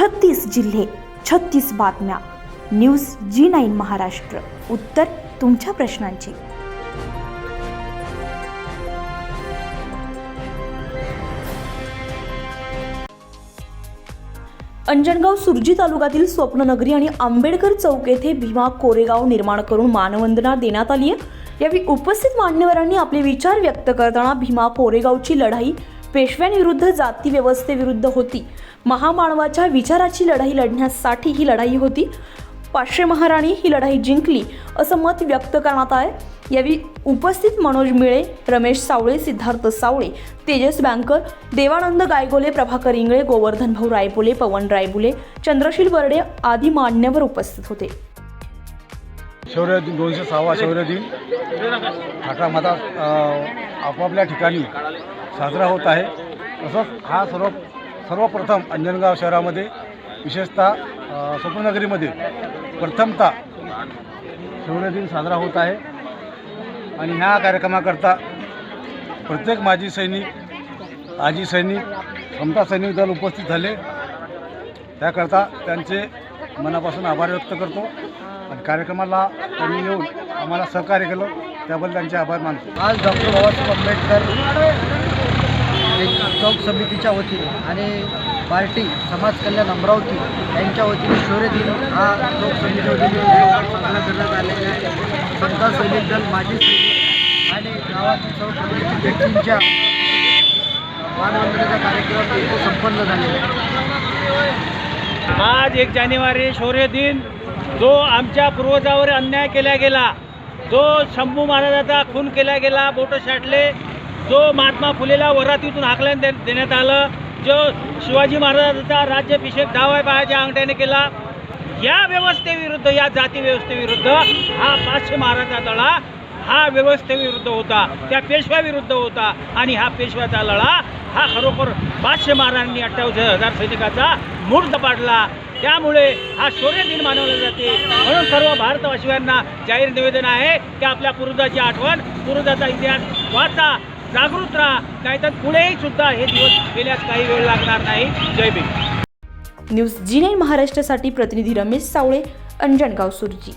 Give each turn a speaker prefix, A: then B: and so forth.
A: छत्तीस जिल्हे छत्तीस बातम्या. News G nine Maharashtra. उत्तर तुमच्या प्रश्नांची. अंजनगाव सुरजी तालुक्यातील स्वप्ननगरी आणि आंबेडकर चौक येथे भीमा कोरेगाव निर्माण करून मानवंदना देण्यात आली आहे. यावेळी उपस्थित मान्यवरांनी आपले विचार व्यक्त करताना भीमा कोरेगावची लढाई पेशव्यांविरुद्ध जाती व्यवस्थेविरुद्ध होती. महामानवाच्या विचाराची लढाई लढण्यासाठी ही लढाई होती. पाचशे महाराणी ही लढाई जिंकली असं मत व्यक्त करण्यात आहे यावेळी उपस्थित मनोज मिळे रमेश सावळे सिद्धार्थ सावळे तेजस बँकर देवानंद गायगोले प्रभाकर इंगळे गोवर्धन भाऊ रायबोले पवन रायबुले चंद्रशील बर्डे आदी मान्यवर उपस्थित होते.
B: शौर्य दिन दोनशे सहावा शौर्य दिन माता आपापल्या ठिकाणी साजरा होत आहे. तसंच हा सर्व सर्वप्रथम अंजनगाव शहरामध्ये विशेषतः स्वप्ननगरीमध्ये प्रथमतः शौर्य दिन साजरा होत आहे. आणि ह्या कार्यक्रमाकरता प्रत्येक माजी सैनिक आजी सैनिक क्षमता सैनिक दल उपस्थित झाले. त्याकरता त्यांचे मनापासून आभार व्यक्त करतो. आणि कार्यक्रमाला त्यांनी येऊन आम्हाला सहकार्य केलं. त्याबद्दल त्यांचे आभार मानतो.
C: आज डॉक्टर बाबासाहेब आंबेडकर चौक समितीच्या वतीने आणि पार्टी समाज कल्याण अमरावती यांच्या वतीने शौर्य दिन हा चौक समितीच्या वतीने साजरा करण्यात आलेला आहे. समता सैनिक दल माजी सैनिक आणि गावातील सर्व प्रतिष्ठित व्यक्तींच्या मानवंदनेचा कार्यक्रम संपन्न झालेला आहे.
D: आज एक जानेवारी शौर्य दिन जो आमच्या पूर्वजावर अन्याय केला गेला जो शंभू महाराजाचा खून केला गेला बोटं शाटले जो महात्मा फुलेला वरातीतून आकलन दे देण्यात आलं जो शिवाजी महाराजांचा राज्याभिषेक डाव्या पायाच्या अंगठ्याने केला या व्यवस्थेविरुद्ध या जाती व्यवस्थेविरुद्ध हा पाचशे महाराजा लढा हा व्यवस्थेविरुद्ध होता त्या पेशव्याविरुद्ध होता आणि हा पेशव्याचा लढा हा खरोखर पाचशे महाराजांनी अठ्ठावीस हजार सैनिकाचा मूर्त पाडला. त्यामुळे हा शौर्य दिन मानवला जाते. म्हणून सर्व भारतवासियांना जाहीर निवेदन आहे की आपल्या पूर्वजाची आठवण पूर्वजाचा इतिहास वाचा. जागृत राहा. नाहीतर पुढेही सुद्धा हे दिवस गेल्यास काही वेळ लागणार नाही. Jai Bhim.
A: News G nine महाराष्ट्रासाठी प्रतिनिधी रमेश सावळे अंजनगाव सुरजी